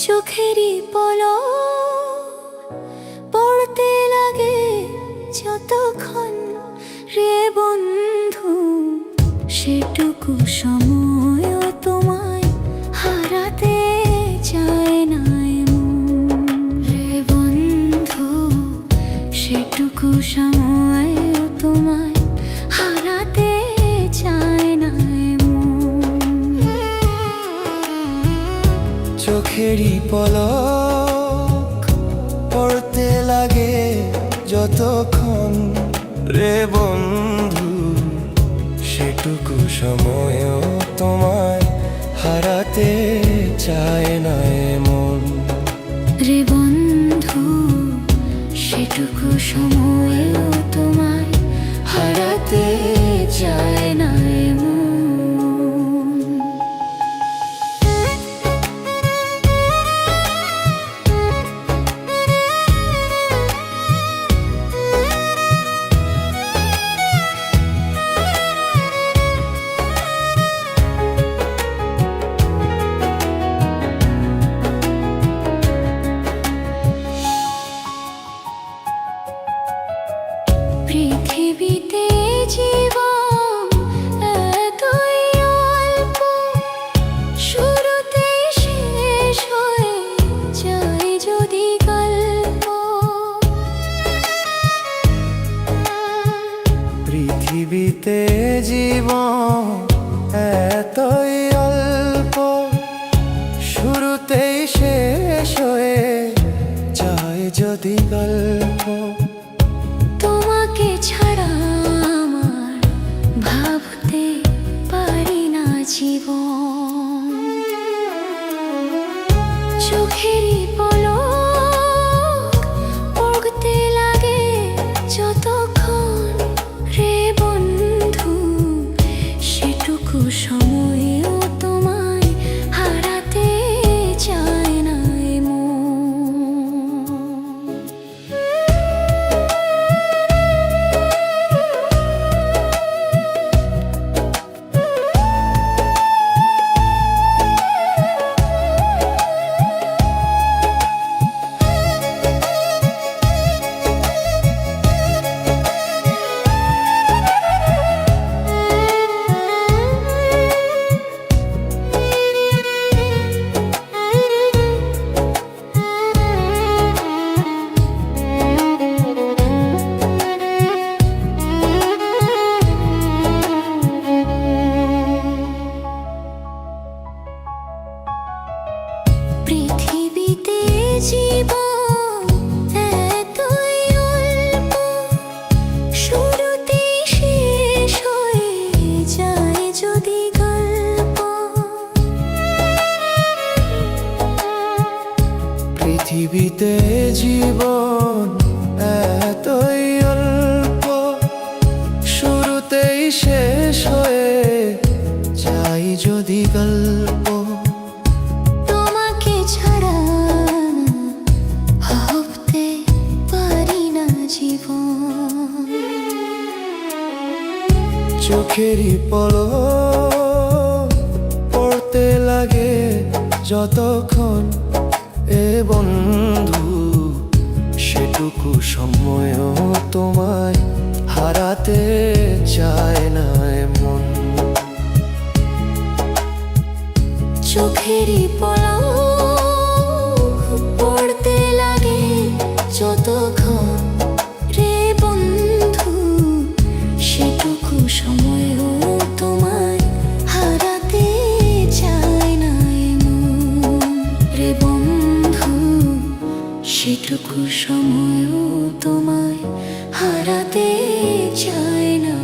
চোখেরই পল পড়তে লাগে যতক্ষণ রে বন্ধু সেটুকু সম চোখেরই পলক, পড়তে লাগে যতক্ষণ। রে বন্ধু, সেটুকু সময়ও তোমায় হারাতে চায় না এমন। রে বন্ধু, সেটুকু সময়ও তোমায় হারাতে চায় পৃথিবীতে জীবন এতই অল্প, শুরুতেই শেষ হয়ে যায় যদি গল্প। তোমাকে ছাড়া আমার ভাবতে পারি না জীবন। চোখেরই পৃথিবীতে জীবন এতই অল্প শুরুতেই শেষ হয়ে যাই যদি গল্প। চোখেরই পলো পড়তে লাগে যতক্ষণ এ বন্ধু। সেটুকু সময়ও তোমায় হারাতে চায় না এমন। চোখেরই পলক সেটুকু সময়ও তোমায় হারাতে চায় না।